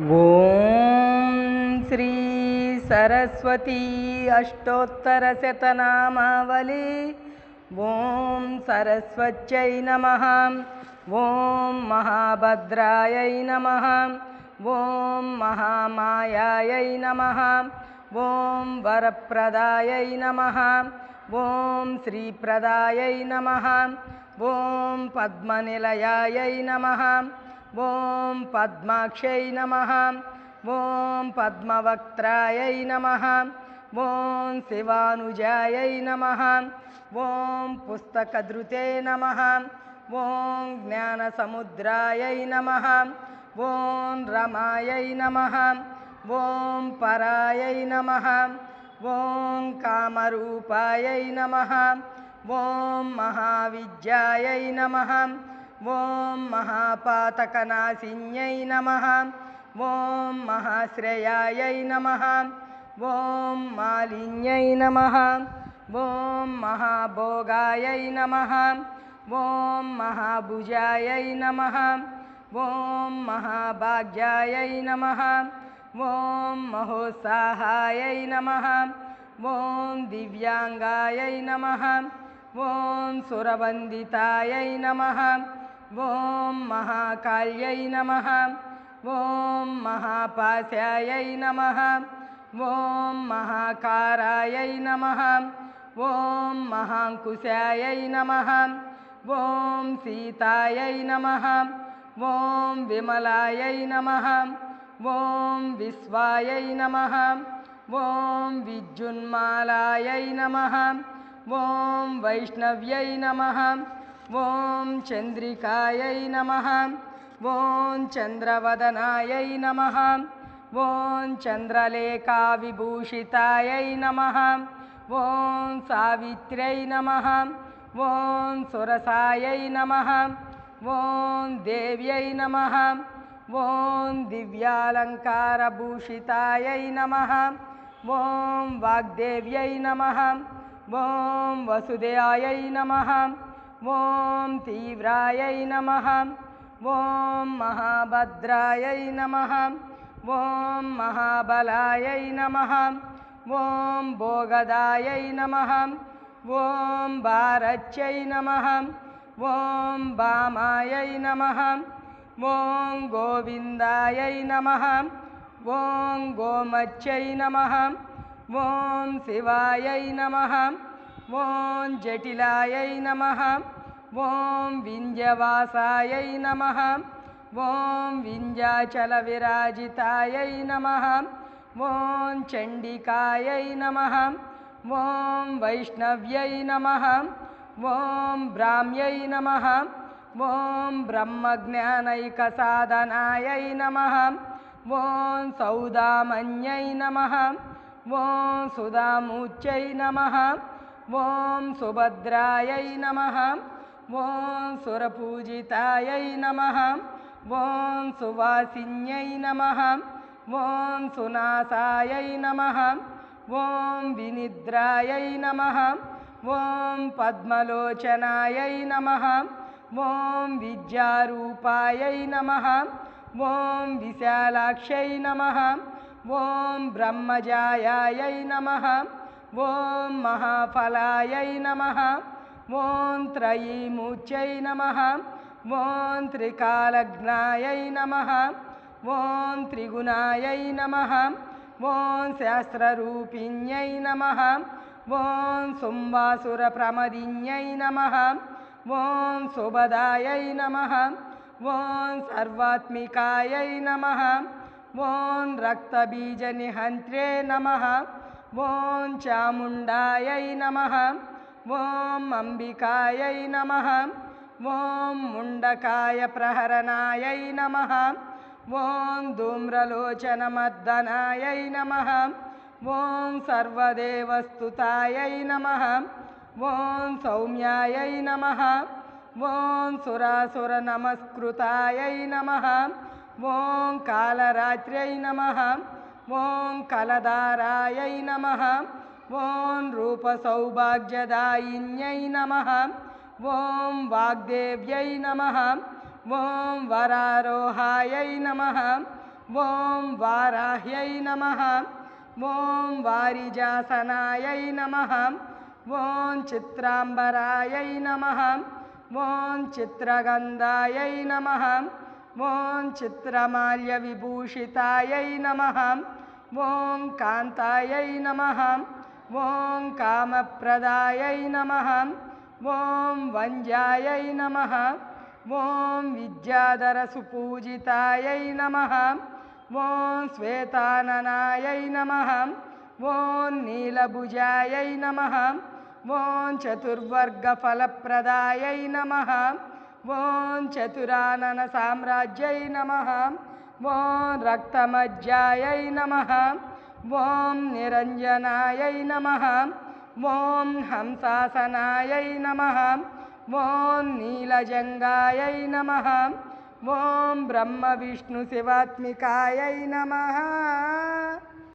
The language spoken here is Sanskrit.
ॐ श्री सरस्वती अष्टोत्तरशतनामावली। ॐ सरस्वत्यै नमः। ॐ महाभद्रायै नमः। ॐ महामायायै नमः। ॐ वरप्रदायै नमः। ॐ श्रीप्रदायै नमः। ॐ पद्मनिलयायै नमः ॐ पद्माक्षै नमः। ॐ पद्मवक्त्रायै नमः। ॐ शिवानुजायै नमः। ॐ पुस्तकधृते नमः। ॐ ज्ञानसमुद्रायै नमः। ॐ रमायै नमः। ॐ परायै नमः। ॐ कामरूपायै नमः। ॐ महाविद्यायै नमः ॐ महापातकनाशिन्यै नमः। ॐ महाश्रेयायै नमः। ॐ मालिन्यै नमः। ॐ महाभोगायै नमः। ॐ महाभुजायै नमः। ॐ महाभाग्यायै नमः। ॐ महोत्साहायै नमः। ॐ दिव्याङ्गायै नमः। ॐ सुरवन्दितायै नमः ॐ महाकाल्यै नमः। ॐ महापास्यायै नमः। ॐ महाकारायै नमः। ॐ महाङ्कुशायै नमः। ॐ सीतायै नमः। ॐ विमलायै नमः। ॐ विश्वायै नमः। ॐ विद्युन्मालायै नमः। ॐ वैष्णव्यै नमः ॐ चन्द्रिकायै नमः। ॐ चन्द्रवदनायै नमः। ॐ चन्द्रलेखाविभूषितायै नमः। ॐ सावित्र्यै नमः। ॐ सुरसायै नमः। ॐ देव्यै नमः। ॐ दिव्यालङ्कारभूषितायै नमः। ॐ वाग्देव्यै नमः। ॐ वसुदेवायै नमः ॐ तीव्रायै नमः। ॐ महाभद्रायै नमः। ॐ महाबलायै नमः। ॐ भोगदायै नमः। ॐ भारच्यै नमः। ॐ वामायै नमः। ॐ गोविन्दायै नमः। ॐ गोमत्यै नमः। ॐ शिवायै नमः ॐ जटिलायै नमः ॐ विन्द्यवासायै नमः ॐ विन्द्याचलविराजितायै नमः ॐ चण्डिकायै नमः ॐ वैष्णव्यै नमः ॐ ब्राह्म्यै नमः ॐ ब्रह्मज्ञानैकसाधनायै नमः ॐ सौदामन्यै नमः ॐ सुधामूर्त्यै नमः ॐ सुभद्रायै नमः। ॐ सुरपूजितायै नमः। ॐ सुवासिन्यै नमः। ॐ सुनासायै नमः। ॐ विनिद्रायै नमः। ॐ पद्मलोचनायै नमः। ॐ विद्यारूपायै नमः। ॐ विशालाक्ष्यै नमः। ॐ ब्रह्मजायायै नमः ॐ महाफलायै नमः। ॐ त्रयीमूर्त्यै नमः। ॐ त्रिकालग्नायै नमः। ॐ त्रिगुणायै नमः। ॐ शास्त्ररूपिण्यै नमः। ॐ सुम्बासुरप्रमदिन्यै नमः। ॐ सुभदायै नमः। ॐ सर्वात्मिकायै नमः। ॐ रक्तबीजनिहन्त्रे नमः ॐ चामुण्डायै नमः ॐ अम्बिकायै नमः ॐ मुण्डकायप्रहरणायै नमः ॐ धूम्रलोचनमर्दनायै नमः ॐ सर्वदेवस्तुतायै नमः ॐ सौम्यायै नमः ॐ सुरासुरनमस्कृतायै नमः ॐ कालरात्र्यै नमः ॐ कलदारायै नमः। ॐ रूपसौभाग्यदायिन्यै नमः। ॐ वाग्देव्यै नमः। ॐ वरारोहायै नमः। ॐ वाराह्यै नमः। ॐ वारिजासनायै नमः। ॐ चित्राम्बरायै नमः। ॐ चित्रगन्धायै नमः। ॐ चित्रमाल्यविभूषितायै नमः ॐ कान्तायै नमः। ॐ कामप्रदायै नमः। ॐ वञ्जायै नमः। ॐ विद्याधरसुपूजितायै नमः। ॐ श्वेताननायै नमः। ॐ नीलभुजायै नमः। ॐ चतुर्वर्गफलप्रदायै नमः। ॐ चतुराननसाम्राज्यै नमः ॐ रक्तमज्जायै नमः। ॐ निरञ्जनायै नमः। ॐ हंसासनायै नमः। ॐ नीलजङ्गायै नमः। ॐ ब्रह्मविष्णुशिवात्मिकायै नमः